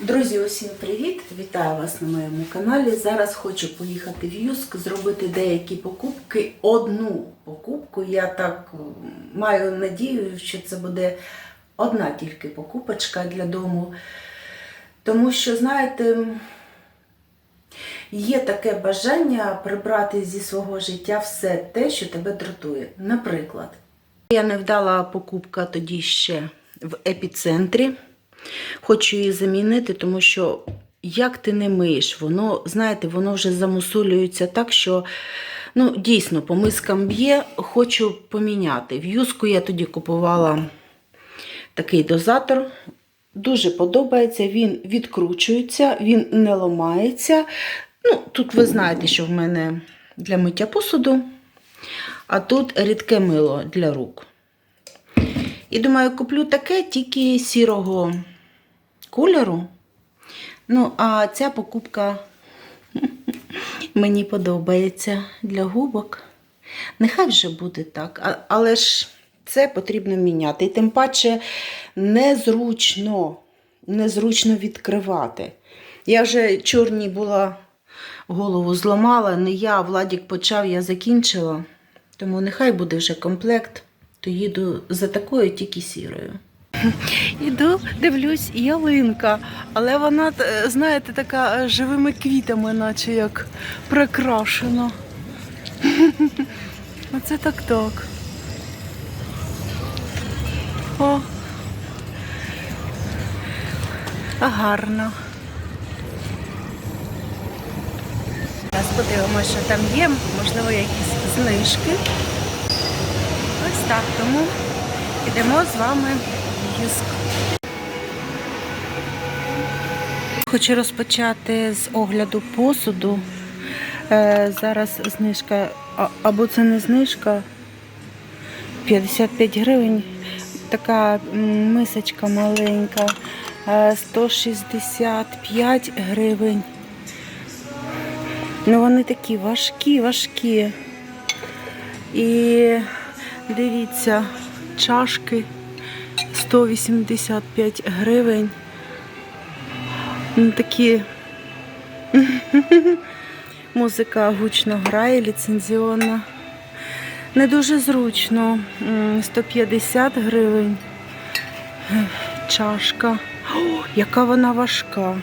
Друзі, усім привіт! Вітаю вас на моєму каналі. Зараз хочу поїхати в Юск, зробити деякі покупки. Одну покупку. Я так маю надію, що це буде одна тільки покупочка для дому. Тому що, знаєте, є таке бажання прибрати зі свого життя все те, що тебе дратує. Наприклад, я не вдала покупка тоді ще в епіцентрі. Хочу її замінити, тому що як ти не миєш, воно, знаєте, воно вже замусолюється так, що ну, дійсно по мискам б'є, хочу поміняти. В юску я тоді купувала такий дозатор. Дуже подобається, він відкручується, він не ламається. Ну, Тут ви знаєте, що в мене для миття посуду, а тут рідке мило для рук. І думаю, куплю таке тільки сірого кольору. Ну, а ця покупка мені подобається для губок. Нехай вже буде так, але ж це потрібно міняти. І тим паче незручно, незручно відкривати. Я вже чорній була голову зламала, не я, Владік почав, я закінчила. Тому нехай буде вже комплект, то їду за такою тільки сірою. Іду, дивлюсь, ялинка, але вона, е, знаєте, така е, живими квітами, наче як прикрашена. Оце так так. О. Гарно. Зараз подивимося, що там є, можливо, якісь знижки. Так, тому йдемо з вами в Юск. Хочу розпочати з огляду посуду. Е, зараз знижка, або це не знижка, 55 гривень. Така мисочка маленька, е, 165 гривень. Ну, вони такі важкі, важкі. І дивіться, чашки 185 гривень. Ну, такі музика гучно грає, ліцензіонна. Не дуже зручно. 150 гривень. Чашка. О, яка вона важка.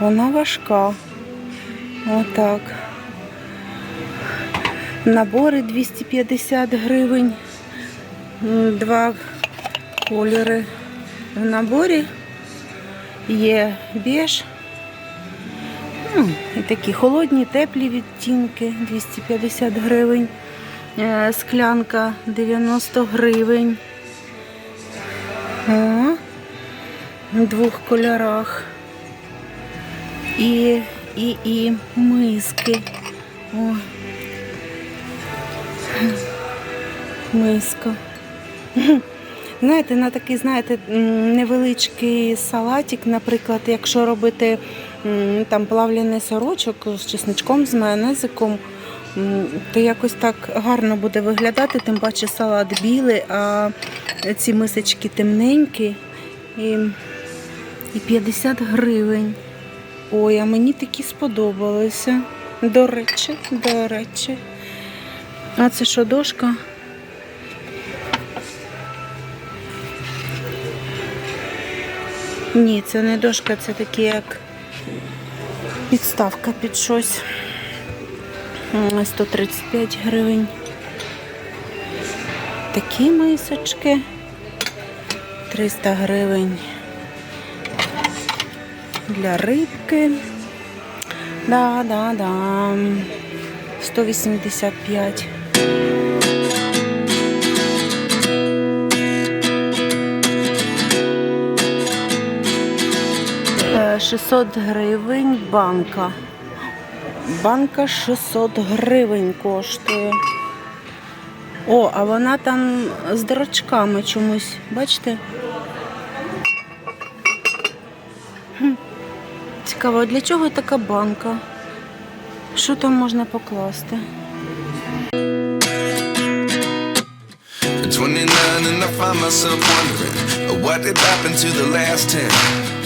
Вона важка. Отак. Набори 250 гривень. Два кольори в наборі. Є біж. Ну, і такі холодні, теплі відтінки 250 гривень. Е, Склянка 90 гривень. В двох кольорах. І, і, і миски. О. Миска. Знаєте, на такий, знаєте, невеличкий салатик, наприклад, якщо робити там плавлений сорочок з чесничком, з майонезиком, то якось так гарно буде виглядати, тим паче салат білий, а ці мисочки темненькі. І, і 50 гривень. Ой, а мені такі сподобалися. До речі, до речі. А це що, дошка? Ні, це не дошка, це такі як підставка під щось. 135 гривень. Такі мисочки. 300 гривень для рибки. Да, да, да. 185. 600 гривень банка. Банка 600 гривень коштує. О, а вона там з дирочками чомусь, бачите? Цікаво, для чого така банка? Що там можна покласти? At 29 and I find myself wondering uh, what did happen to the last 10.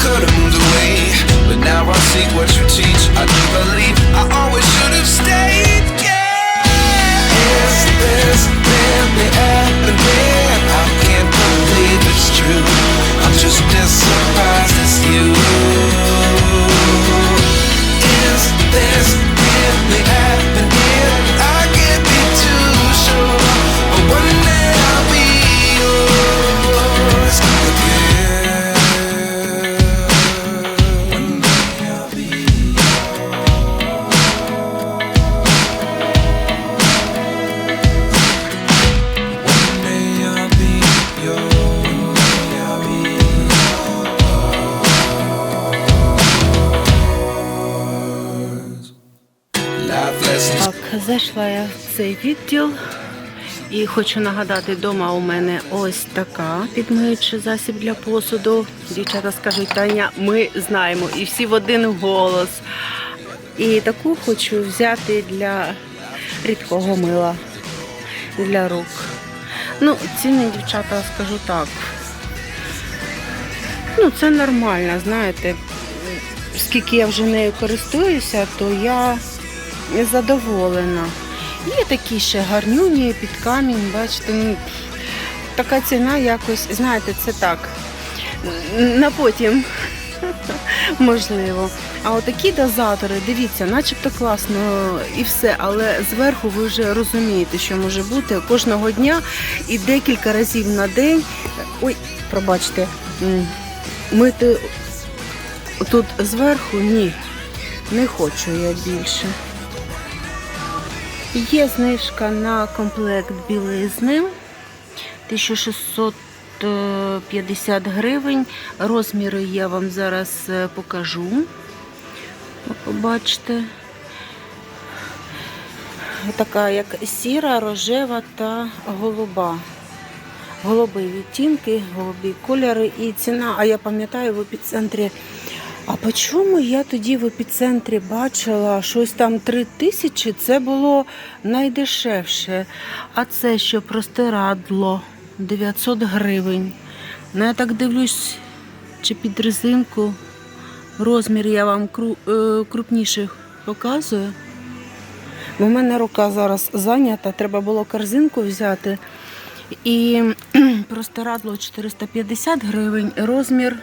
I never could have moved away. But now I see what you teach. I do believe I always should have stayed. Yeah. Is this really happening? I can't believe it's true. Так, зайшла я в цей відділ і хочу нагадати, вдома у мене ось така підмиючий засіб для посуду. Дівчата скажуть, Таня, ми знаємо і всі в один голос. І таку хочу взяти для рідкого мила для рук. Ну, ціни, дівчата, скажу так. Ну, це нормально, знаєте. Скільки я вже нею користуюся, то я задоволена. Є такі ще гарнюні під камінь, бачите, ну, така ціна якось, знаєте, це так. На потім, можливо. А отакі дозатори, дивіться, начебто класно і все, але зверху ви вже розумієте, що може бути кожного дня і декілька разів на день. Ой, пробачте, мити тут зверху ні. Не хочу я більше. Є знижка на комплект білизни 1650 гривень. Розміри я вам зараз е, покажу. Побачите. Така як сіра, рожева та голуба. Голубі відтінки, голубі кольори і ціна. А я пам'ятаю в епіцентрі. А по чому я тоді в епіцентрі бачила щось там 3 тисячі, це було найдешевше. А це що простирадло 900 гривень. Ну я так дивлюсь, чи під резинку розмір я вам е, крупніших показую. В мене рука зараз зайнята, треба було корзинку взяти. І простирадло 450 гривень, розмір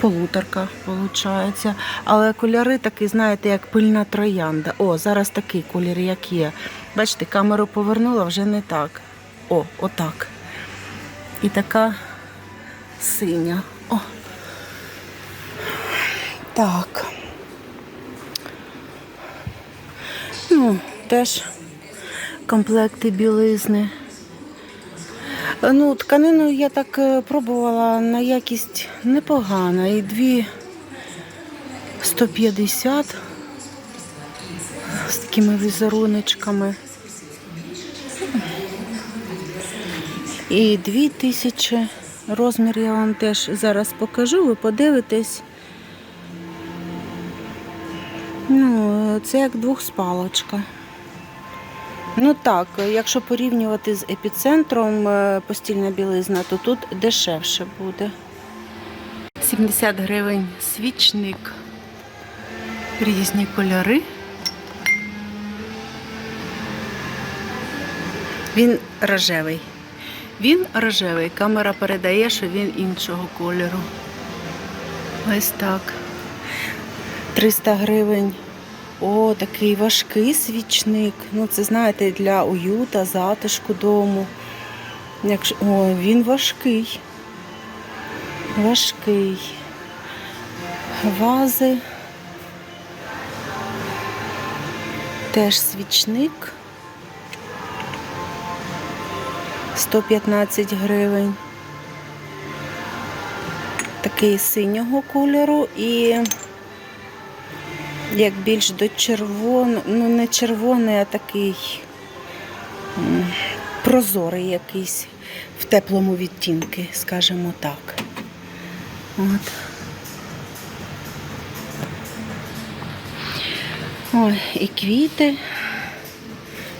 полуторка, виходить. Але кольори такі, знаєте, як пильна троянда. О, зараз такий колір, як є. Бачите, камеру повернула вже не так. О, отак. І така синя. О. Так. Ну, теж комплекти білизни. Ну, тканину я так е, пробувала на якість непогана. І дві 150 з такими візеруночками. І дві тисячі. Розмір я вам теж зараз покажу, ви подивитесь. Ну, це як двохспалочка. Ну так, якщо порівнювати з епіцентром е, постільна білизна, то тут дешевше буде. 70 гривень свічник. Різні кольори. Він рожевий. Він рожевий. Камера передає, що він іншого кольору. Ось так. 300 гривень. О, такий важкий свічник. Ну, це знаєте, для уюта, затишку дому. Якщо... О, він важкий. Важкий. Вази. Теж свічник. 115 гривень. Такий синього кольору і як більш до червоного, ну не червоний, а такий прозорий якийсь в теплому відтінку, скажімо так. От. Ой, і квіти,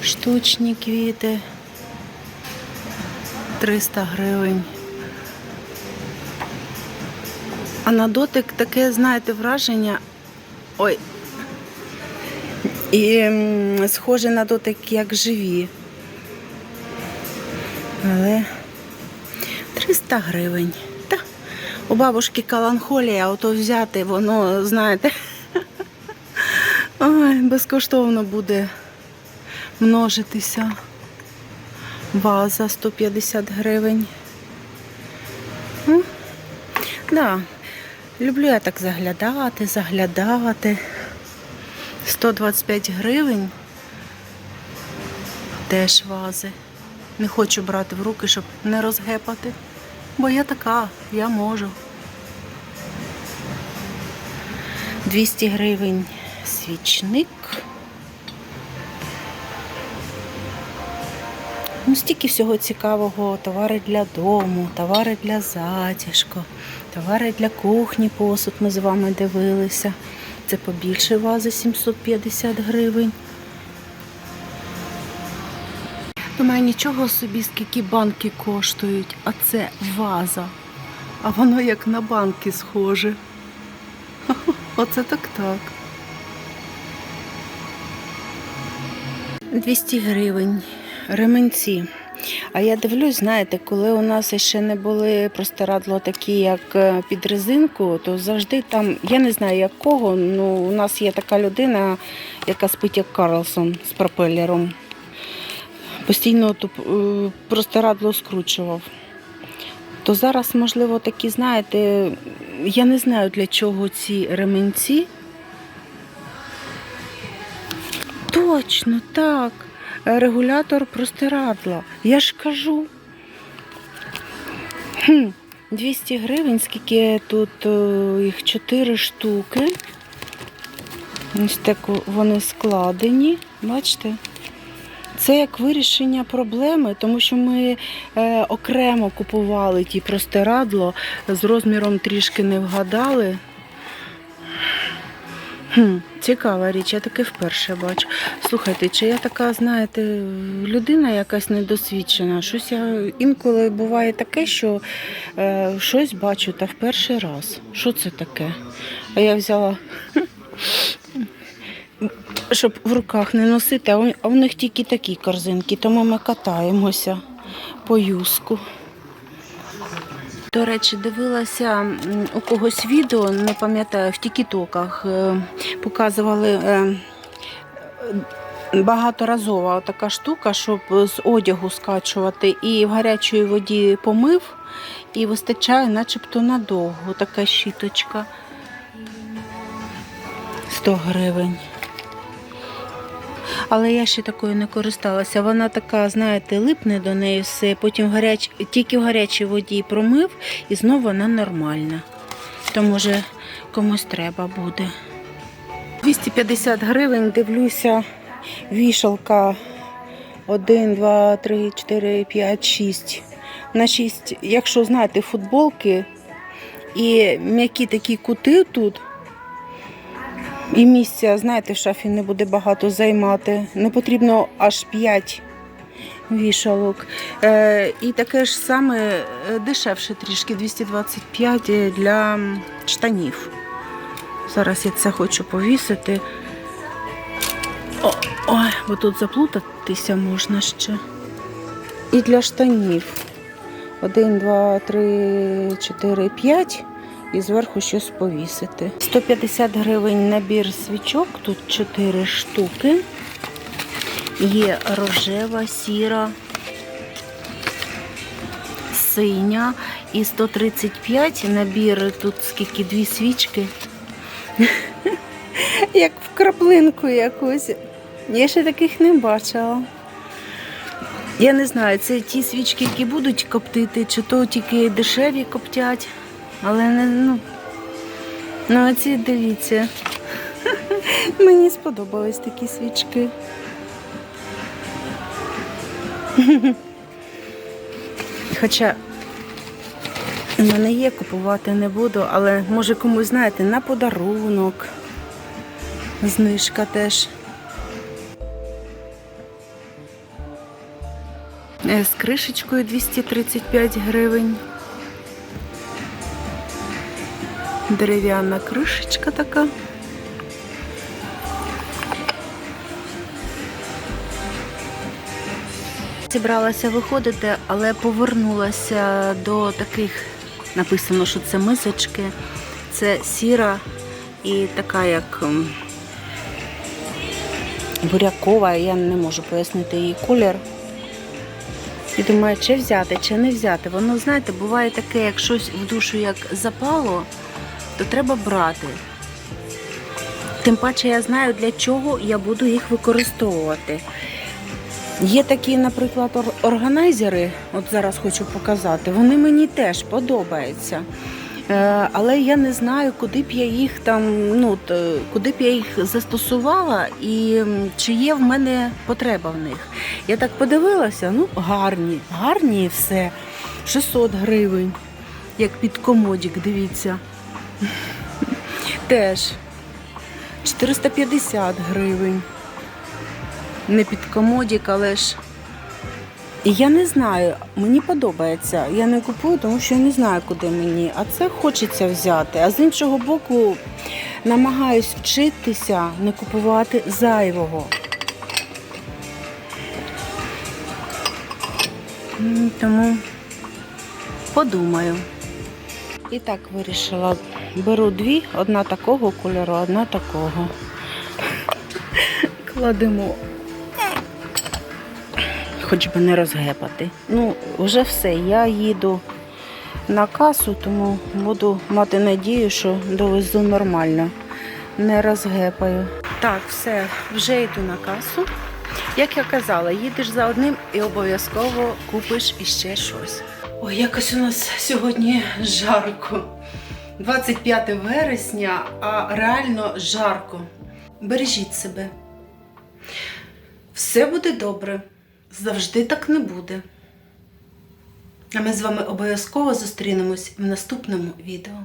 штучні квіти. 300 гривень. А на дотик таке, знаєте, враження. Ой. І схоже на дотик, як живі. Але 300 гривень. Та, у бабушки каланхолія, ото взяти, воно, знаєте, ой, безкоштовно буде множитися. Ваза 150 гривень. М? Да. Люблю я так заглядати, заглядати. 125 гривень. Теж вази. Не хочу брати в руки, щоб не розгепати. Бо я така, я можу. 200 гривень свічник. Ну, стільки всього цікавого, товари для дому, товари для затяжку, товари для кухні, посуд ми з вами дивилися. Це побільше вази 750 гривень. Думаю, нічого собі, скільки банки коштують, а це ваза. А воно як на банки схоже. Оце так так. 200 гривень. Ременці. А я дивлюсь, знаєте, коли у нас ще не були простирадло такі, як е, під резинку, то завжди там, я не знаю якого, ну у нас є така людина, яка спить як Карлсон з пропелером. Постійно е, простирадло скручував. То зараз, можливо, такі, знаєте, я не знаю для чого ці ременці. Точно, так. Регулятор простирадла. Я ж кажу. Хм, 200 гривень, скільки тут е, їх 4 штуки. Ось так вони складені. Бачите? Це як вирішення проблеми, тому що ми е, окремо купували ті простирадло, з розміром трішки не вгадали. Хм, цікава річ, я таке вперше бачу. Слухайте, чи я така, знаєте, людина якась недосвідчена? Щось я інколи буває таке, що е, щось бачу та в перший раз. Що це таке? А я взяла, щоб в руках не носити, а в них тільки такі корзинки, тому ми катаємося по юску. До речі, дивилася у когось відео, не пам'ятаю, в тікітоках е, показували е, багаторазова така штука, щоб з одягу скачувати. І в гарячій воді помив, і вистачає начебто надовго така щіточка. 100 гривень. Але я ще такою не користалася. Вона така, знаєте, липне до неї все, потім гаряч... тільки в гарячій воді промив і знову вона нормальна. То може комусь треба буде. 250 гривень, дивлюся, вішалка 1, 2, 3, 4, 5, 6. На 6, якщо знаєте, футболки і м'які такі кути тут. І місця, знаєте, в шафі не буде багато займати. Не потрібно аж 5 вішалок. Е, і таке ж саме е, дешевше трішки 225 для штанів. Зараз я це хочу повісити. О, ой, бо тут заплутатися можна ще. І для штанів. Один, два, три, чотири, п'ять. І зверху щось повісити. 150 гривень набір свічок, тут 4 штуки. Є рожева, сіра, синя і 135 набір, тут скільки дві свічки. Як в краплинку якусь. Я ще таких не бачила. Я не знаю, це ті свічки, які будуть коптити, чи то тільки дешеві коптять. Але не ну. Ну, оці дивіться. Мені сподобались такі свічки. Хоча мене є, купувати не буду, але може комусь, знаєте, на подарунок. Знижка теж. Е, З кришечкою 235 гривень. Дерев'яна кришечка така. Зібралася виходити, але повернулася до таких, написано, що це мисочки. Це сіра і така як ем, бурякова, я не можу пояснити її колір. І думаю, чи взяти, чи не взяти. Воно, знаєте, буває таке, як щось в душу як запало, то треба брати. Тим паче я знаю, для чого я буду їх використовувати. Є такі, наприклад, органайзери, от зараз хочу показати, вони мені теж подобаються. Е, Але я не знаю, куди б я їх там, ну куди б я їх застосувала і чи є в мене потреба в них. Я так подивилася, ну гарні, гарні все. 600 гривень, як під комодік, дивіться. Теж 450 гривень. Не під комодік, але ж. І я не знаю, мені подобається. Я не купую, тому що я не знаю, куди мені. А це хочеться взяти. А з іншого боку, намагаюсь вчитися не купувати зайвого. Тому подумаю. І так вирішила. Беру дві, одна такого кольору, одна такого. Кладемо хоч би не розгепати. Ну, вже все. Я їду на касу, тому буду мати надію, що довезу нормально. Не розгепаю. Так, все, вже йду на касу. Як я казала, їдеш за одним і обов'язково купиш іще щось. Ой, якось у нас сьогодні жарко. 25 вересня, а реально жарко. Бережіть себе. Все буде добре. Завжди так не буде. А ми з вами обов'язково зустрінемось в наступному відео.